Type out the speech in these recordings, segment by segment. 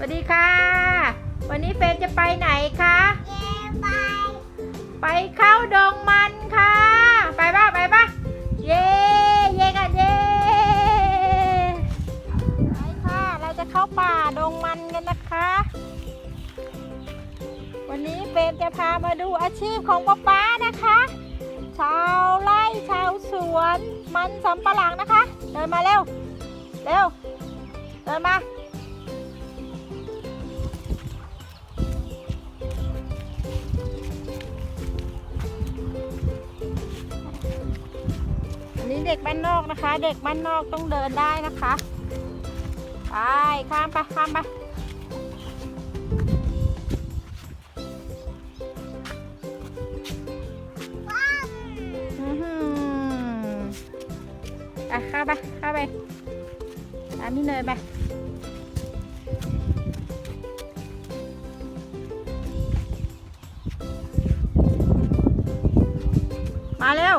สวัสดีค่ะ วันนี้เฟรมจะไปไหนคะเย้ไปไปเข้าดงมันค่ะ ไปป่ะไปป่ะเย้เย้กันเย้ไปค่ะเราจะเข้าป่าดงมันกันนะคะ วันนี้เฟรมจะพามาดูอาชีพของป๊าป๊านะคะ ชาวไร่ชาวสวนมันสำปะหลังนะคะ เดินมาเร็วเร็วเดินมา นี้เด็กบ้านนอกนะคะ เด็กบ้านนอกต้องเดินได้นะคะไปข้ามไปข้ามไปอื้มอะเข้าไปเข้าไปตามพี่เนยไปมาเร็ว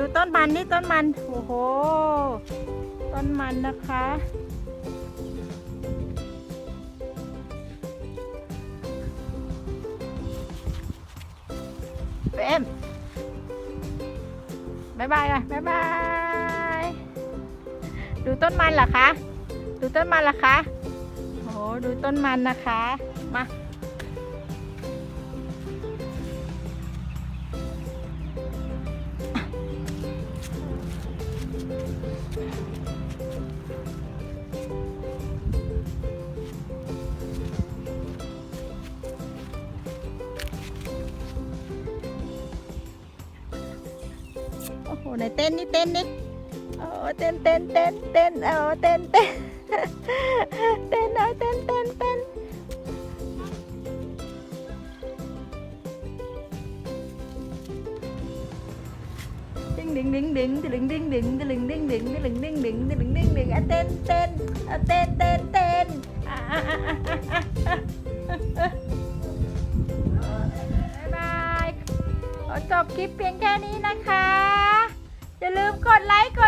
ดูต้นมันนี่ต้นมัน โอ้โห ต้นมันนะคะ เฟรมบายบายอะบายบาย ดูต้นมันเหรอคะ ดูต้นมันเหรอคะ โอ้โห ดูต้นมันนะคะ มา โอ้โหไหนเต้นนี่เต้นนี่โอ้เต้นเต้นเต้นเต้นเอาเต้นเต้นเต้นเอาเต้นเต้นเต้นดิ้งดิ้งดิ้งดิ้งดิ้งดิ้งดิ้งดิ้งดิ้งดิ้งดิ้งดิ้งดิ้งดิ้งดิ้งดิ้งอะเต้นเต้นอะเต้นเต้นเต้นอะอะอะอะอะบายบายจบคลิปเพียงแค่นี้นะคะ อย่าลืมกดไลค์กด